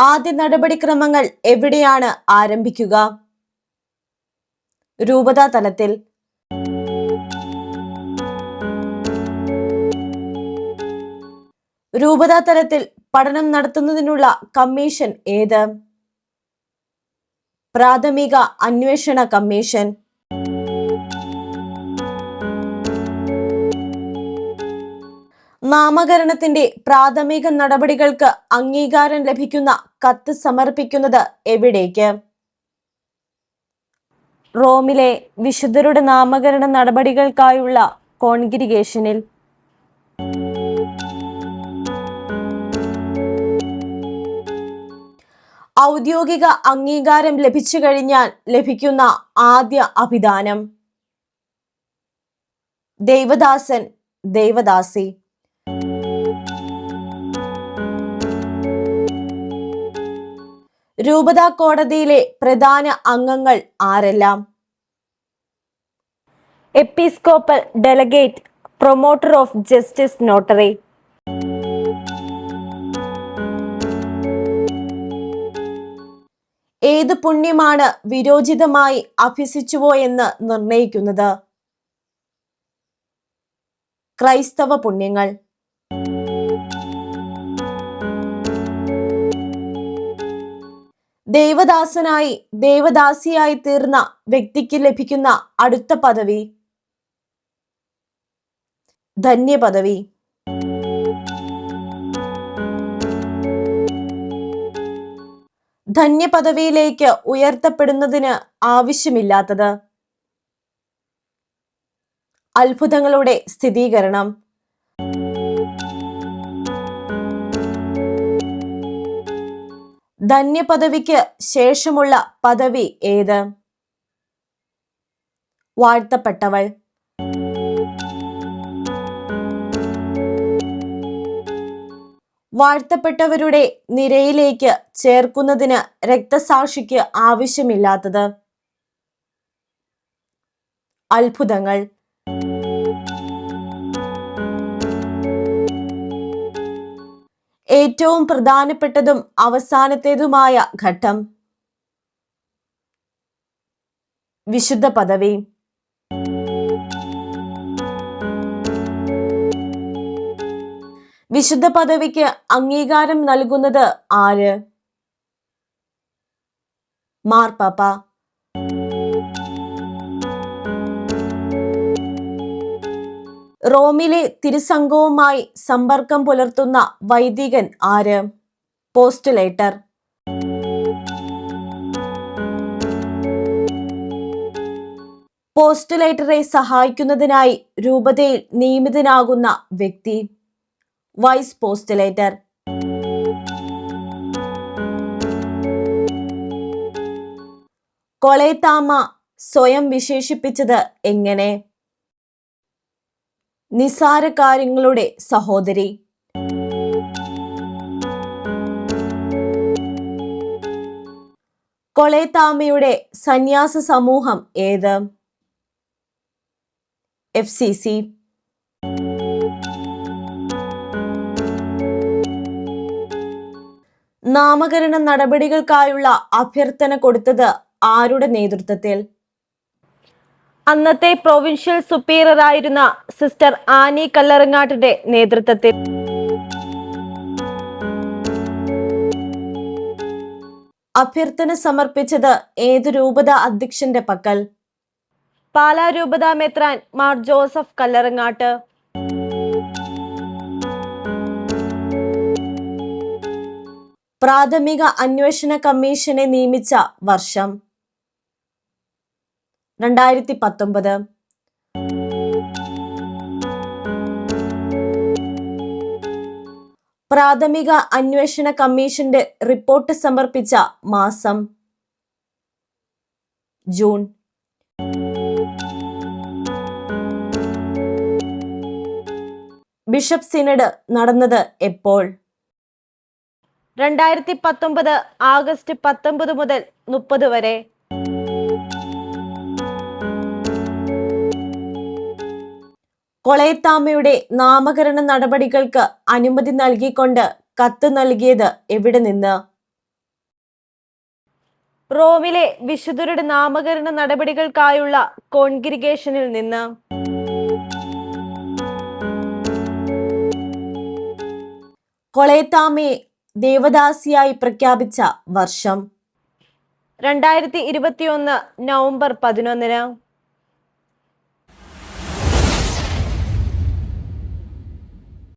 ആദ്യ നടപടിക്രമങ്ങൾ എവിടെയാണ് ആരംഭിക്കുക? രൂപതാ തലത്തിൽ. രൂപതാ തലത്തിൽ പഠനം നടത്തുന്നതിനുള്ള കമ്മീഷൻ ഏത്? പ്രാഥമിക അന്വേഷണ കമ്മീഷൻ. നാമകരണത്തിന്റെ പ്രാഥമിക നടപടികൾക്ക് അംഗീകാരം ലഭിക്കുന്ന കത്ത് സമർപ്പിക്കുന്നത് എവിടേക്ക്? റോമിലെ വിശുദ്ധരുടെ നാമകരണ നടപടികൾക്കായുള്ള കോൺഗ്രിഗേഷനിൽ. ഔദ്യോഗിക അംഗീകാരം ലഭിച്ചു കഴിഞ്ഞാൽ ലഭിക്കുന്ന ആദ്യ അഭിദാനം. ദൈവദാസൻ ദൈവദാസി. രൂപതാ കോടതിയിലെ പ്രധാന അംഗങ്ങൾ ആരെല്ലാം? Episcopal delegate promoter of justice notary. ഏത് പുണ്യമാണ് വിരോചിതമായി അഭ്യസിച്ചുവോ എന്ന് നിർണയിക്കുന്നത്? ക്രൈസ്തവ പുണ്യങ്ങൾ. ദേവദാസനായി ദേവദാസിയായി തീർന്ന വ്യക്തിക്ക് ലഭിക്കുന്ന അടുത്ത പദവി? ധന്യപദവി. ധന്യപദവിയിലേക്ക് ഉയർത്തപ്പെടുന്നതിന് ആവശ്യമില്ലാത്തത്? അത്ഭുതങ്ങളുടെ സ്ഥിരീകരണം ധന്യപദവിക്ക് ശേഷമുള്ള പദവി ഏത്? വാഴ്ത്തപ്പെട്ടവൾ. വാഴ്ത്തപ്പെട്ടവരുടെ നിരയിലേക്ക് ചേർക്കുന്നതിന് രക്തസാക്ഷിക്ക് ആവശ്യമില്ലാത്തത്. അത്ഭുതങ്ങൾ. ഏറ്റവും പ്രധാനപ്പെട്ടതും അവസാനത്തേതുമായ ഘട്ടം. വിശുദ്ധ പദവി. വിശുദ്ധ പദവിക്ക് അംഗീകാരം നൽകുന്നത് ആര്? മാർപ്പാപ്പ. റോമിലെ തിരുസംഘവുമായി സമ്പർക്കം പുലർത്തുന്ന വൈദികൻ ആര്? പോസ്റ്റുലേറ്റർ. പോസ്റ്റുലേറ്ററെ സഹായിക്കുന്നതിനായി രൂപതയിൽ നിയമിതനാകുന്ന വ്യക്തി. Vice postulator. കൊളേത്താമ സ്വയം വിശേഷിപ്പിച്ചത് എങ്ങനെ? നിസാര കാര്യങ്ങളുടെ സഹോദരി. കൊളേത്താമയുടെ സന്യാസ സമൂഹം ഏത്? എഫ് സി സി നാമകരണ നടപടികൾക്കായുള്ള അഭ്യർത്ഥന കൊടുത്തത് ആരുടെ നേതൃത്വത്തിൽ? അന്നത്തെ പ്രൊവിൻഷ്യൽ സുപ്പീരിയർ ആയിരുന്ന സിസ്റ്റർ ആനി കല്ലറങ്ങാട്ടിന്റെ നേതൃത്വത്തിൽ. അഭ്യർത്ഥന സമർപ്പിച്ചത് ഏത് രൂപത അധ്യക്ഷന്റെ പക്കൽ? പാലാ രൂപത മെത്രാൻ മാർ ജോസഫ് കല്ലറങ്ങാട്ട്. പ്രാഥമിക അന്വേഷണ കമ്മീഷനെ നിയമിച്ച വർഷം. രണ്ടായിരത്തി പത്തൊമ്പത് പ്രാഥമിക അന്വേഷണ കമ്മീഷന്റെ റിപ്പോർട്ട് സമർപ്പിച്ച മാസം ജൂൺ. ബിഷപ്പ് സിനഡ് നടന്നത് എപ്പോൾ? രണ്ടായിരത്തി പത്തൊമ്പത് ആഗസ്റ്റ് പത്തൊമ്പത് മുതൽ മുപ്പത് വരെ. കൊളയത്താമയുടെ നാമകരണ നടപടികൾക്ക് അനുമതി നൽകിക്കൊണ്ട് കത്ത് നൽകിയത് എവിടെ നിന്ന്? റോമിലെ വിശുദ്ധരുടെ നാമകരണ നടപടികൾക്കായുള്ള കോൺഗ്രിഗേഷനിൽ നിന്ന്. കൊളയത്താമയെ ദേവദാസിയായി പ്രഖ്യാപിച്ച വർഷം. രണ്ടായിരത്തി ഇരുപത്തിയൊന്ന് നവംബർ പതിനൊന്നിന്